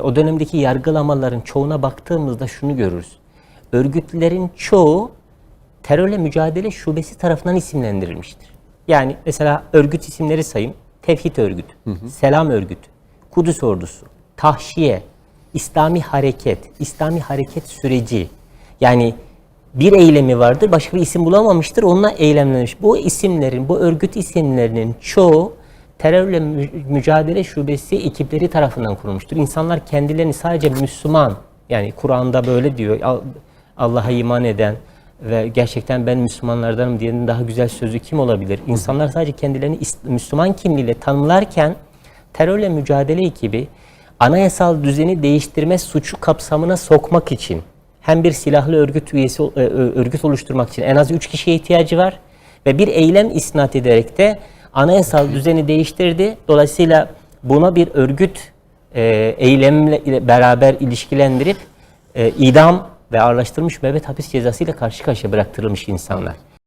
O dönemdeki yargılamaların çoğuna baktığımızda şunu görürüz. Örgütlerin çoğu terörle mücadele şubesi tarafından isimlendirilmiştir. Yani mesela örgüt isimleri sayayım. Tevhid örgüt, Selam örgüt, Kudüs ordusu, Tahşiye, İslami hareket, İslami hareket süreci. Yani bir eylemi vardır, başka bir isim bulamamıştır, onunla eylemlenmiş. Bu isimlerin, bu örgüt isimlerinin çoğu terörle mü- mücadele şubesi ekipleri tarafından kurulmuştur. İnsanlar kendilerini sadece Müslüman, yani Kur'an'da böyle diyor, Al- Allah'a iman eden ve gerçekten ben Müslümanlardanım diyenin daha güzel sözü kim olabilir? İnsanlar sadece kendilerini Müslüman kimliğiyle tanımlarken terörle mücadele ekibi anayasal düzeni değiştirme suçu kapsamına sokmak için hem bir silahlı örgüt üyesi e, e, örgüt oluşturmak için en az 3 kişiye ihtiyacı var ve bir eylem isnat ederek de anayasal düzeni değiştirdi. Dolayısıyla buna bir örgüt e, eylemle beraber ilişkilendirip e, idam ve ağırlaştırılmış müebbet hapis cezası ile karşı karşıya bıraktırılmış insanlar.